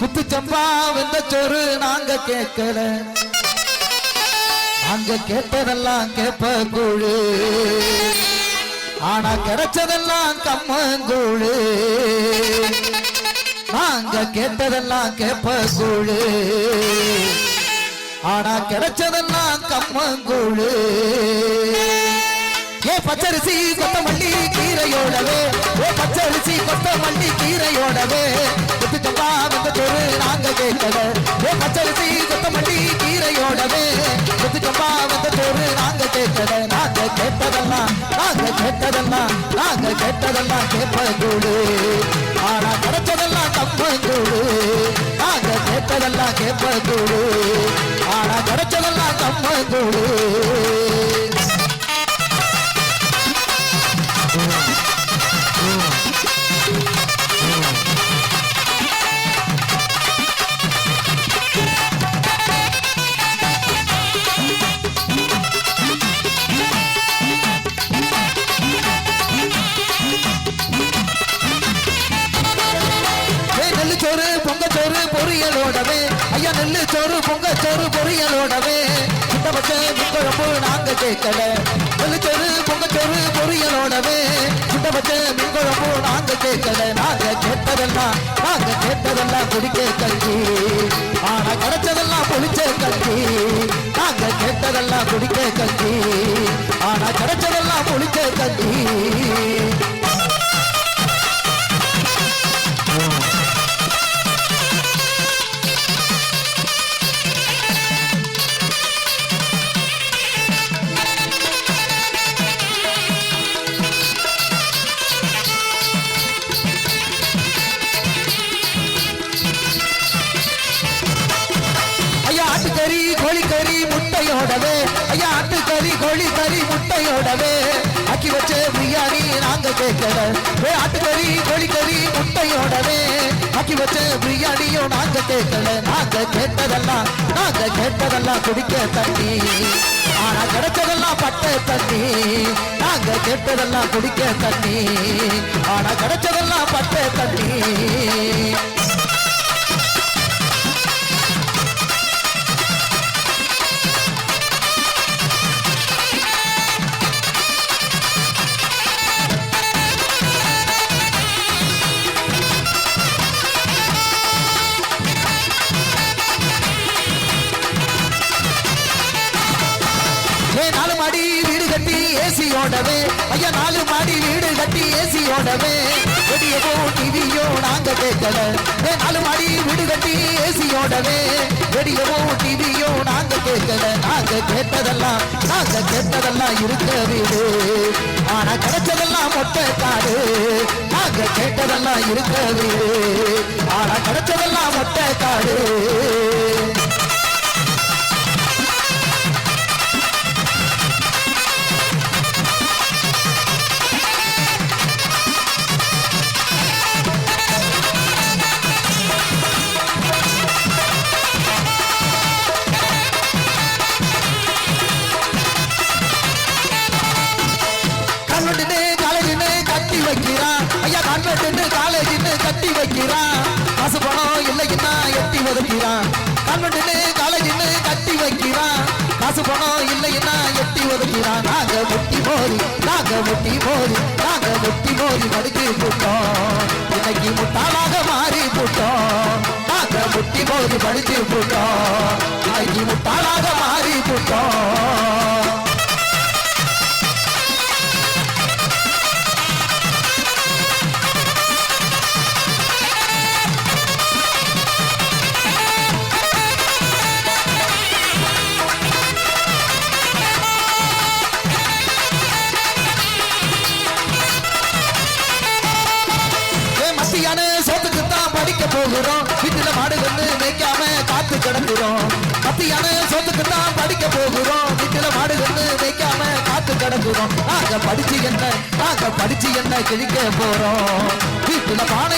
குத்துச்சம்பா வந்த சோறு நாங்க கேட்கல. நாங்க கேட்டதெல்லாம் கேப்ப கூழு. ஆனா கிடைச்சதெல்லாம் கம்மங்கூழு நாங்க கேட்டதெல்லாம் கேப்ப கூழு. ஆனா கிடைச்சதெல்லாம் கம்மங்கூழு ஏ பச்சரிசி கொத்தமல்லி கீரையோடவே. ஏ பச்சரிசி கொத்தமல்லி கீரையோடவே. கேட்டதை கேட்கல நாங்க கேட்டதெல்லாம் நாங்க கேட்டதெல்லாம் நாங்க கேட்டதெல்லாம் கேப்ப ஆனா கிடைச்சதெல்லாம் கப்ப கூடு நாங்க கேட்டதெல்லாம் கேப்ப ஆனா கிடைச்சதெல்லாம் கப்ப சோறு பொங்க சோறு பொரியலோடவே. ஐயா நெல்லு சோறு பொங்க சோறு பொரியலோடவே. இந்த பச்சை மீன்குழம்பு நாங்க கேட்கல. நெல்லு சோறு பொங்க சோறு பொரியலோடவே. இந்த பச்சை மீன்குழம்பு நாங்க கேட்கல. நாங்க கேட்டதெல்லாம் நாங்க கேட்டதெல்லாம் குடிக்க கல்வி ஆனா கிடைச்சதெல்லாம் பொழிச்ச கல்வி நாங்க கேட்டதெல்லாம் குடிக்க கல்வி ஆனா கிடைச்சதெல்லாம் பொழிச்ச கல்வி ஆட்டுக்கறி கறி முட்டையோடவே. ஐயா ஆட்டுக்கறி கறி முட்டையோடவே. ஆக்கி வச்ச பிரியாணி நாங்க கேட்கல. ஏ ஆட்டுக்கறி கறி முட்டையோடவே. ஆக்கி வச்ச பிரியாணியும் நாங்க கேட்கல. நாங்க கேட்டதெல்லாம் நாங்க கேட்டதெல்லாம் குடிக்க தண்ணி. ஆனா கிடைச்சதெல்லாம் பட்ட தண்ணி. நாங்க கேட்டதெல்லாம் குடிக்க தண்ணி. ஆனா கிடைச்சதெல்லாம் பட்ட தண்ணி. ஏசியோடவே. ஐயா நாலு மாடி வீடு கட்டி ஏசியோடவே. வெடியவோ டிவியோ நாங்க கேட்கல. ஏ நாலு மாடி வீடு கட்டி ஏசியோடவே. வெடியவோ டிவியோ நாங்க கேட்கல. நாங்க கேட்டதெல்லாம் நாங்க கேட்டதெல்லாம் இருக்க வீடு. ஆனா கிடைச்சதெல்லாம் மொட்டை காடு. நாங்க கேட்டதெல்லாம் இருக்க வீடு. ஒதுக்கிறான். கான்வென்ட்னு காலையின்னு கட்டி வைக்கிறான். காசு பணம் இல்லைன்னா எட்டி ஒதுக்கிறான். நாங்க முட்டி மோதி நாங்க முட்டி மோதி நாங்க முட்டி மோதி மடுக்கி போட்டோம். இன்னைக்கு முட்டாளாக மாறி போட்டோம். நாங்க முட்டி மோதி படிச்சு போட்டோம். இன்னைக்கு முட்டாளாக மாறி போட்டோம். போகிறோம். வீட்டுல மாடு வந்து மேய்க்காம காத்து கிடக்குறோம். மத்தியான சோத்துக்கு தான் படிக்க போகிறோம். வீட்டுல மாடு வந்து மேய்க்காம காத்து கிடக்குறோம். நாங்க படிச்சு என்ன? நாங்க படிச்சு என்ன கிழிக்க போறோம்? வீட்டுல பானை